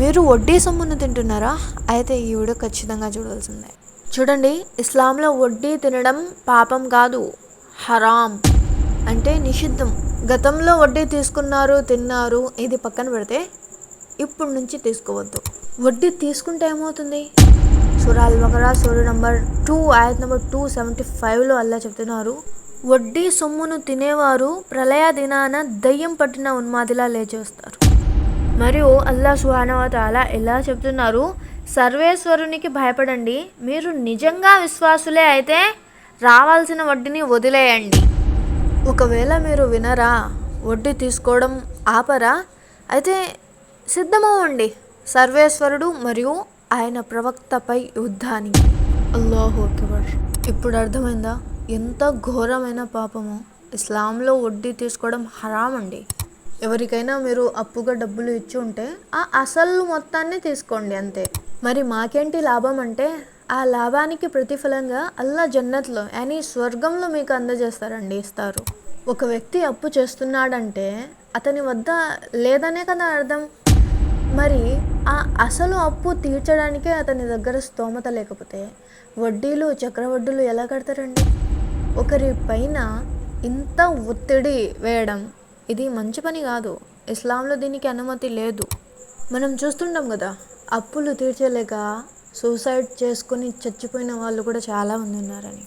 మీరు వడ్డీ సొమ్మును తింటున్నారా? అయితే ఈ వీడియో ఖచ్చితంగా చూడాల్సిందే. చూడండి ఇస్లాంలో వడ్డీ తినడం పాపం కాదు హరాం అంటే నిషిద్ధం. గతంలో వడ్డీ తీసుకున్నారు తిన్నారు ఇది పక్కన పెడితే ఇప్పుడు నుంచి తీసుకోవద్దు. వడ్డీ తీసుకుంటే ఏమవుతుంది? సురాల్ బకరా సూర్య నంబర్ టూ ఆయత్ నంబర్ టూ సెవెంటీ ఫైవ్లో అల్లా చెప్తున్నారు వడ్డీ సొమ్మును తినేవారు ప్రళయ దినాన దయ్యం పట్టిన ఉన్మాదిలా లేచేస్తారు. మరియు అల్లా సుహానవతాల ఎలా చెప్తున్నారు? సర్వేశ్వరునికి భయపడండి. మీరు నిజంగా విశ్వాసులే అయితే రావాల్సిన వడ్డీని వదిలేయండి. ఒకవేళ మీరు వినరా వడ్డీ తీసుకోవడం ఆపరా అయితే సిద్ధమవ్వండి. సర్వేశ్వరుడు మరియు ఆయన ప్రవక్తపై యుద్ధానికి. అల్లాహు అక్బర్. ఇప్పుడు అర్థమైందా? ఎంత ఘోరమైన పాపము. ఇస్లాంలో వడ్డీ తీసుకోవడం హరామండి. ఎవరికైనా మీరు అప్పుగా డబ్బులు ఇచ్చి ఉంటే ఆ అసలు మొత్తాన్ని తీసుకోండి అంతే. మరి మాకేంటి లాభం అంటే ఆ లాభానికి ప్రతిఫలంగా అల్లా జన్నత్లో యానీ స్వర్గంలో మీకు అందజేస్తారండి ఇస్తారు. ఒక వ్యక్తి అప్పు చేస్తున్నాడంటే అతని వద్ద లేదనే కదా అర్థం? మరి ఆ అసలు అప్పు తీర్చడానికే అతని దగ్గర స్తోమత లేకపోతే వడ్డీలు చక్రవడ్డీలు ఎలా కడతారండి? ఒకరి పైన ఇంత ఒత్తిడి వేయడం ఇది మంచి పని కాదు. ఇస్లాంలో దీనికి అనుమతి లేదు. మనం చూస్తుంటాం కదా అప్పులు తీర్చలేక సూసైడ్ చేసుకుని చచ్చిపోయిన వాళ్ళు కూడా చాలామంది ఉన్నారని.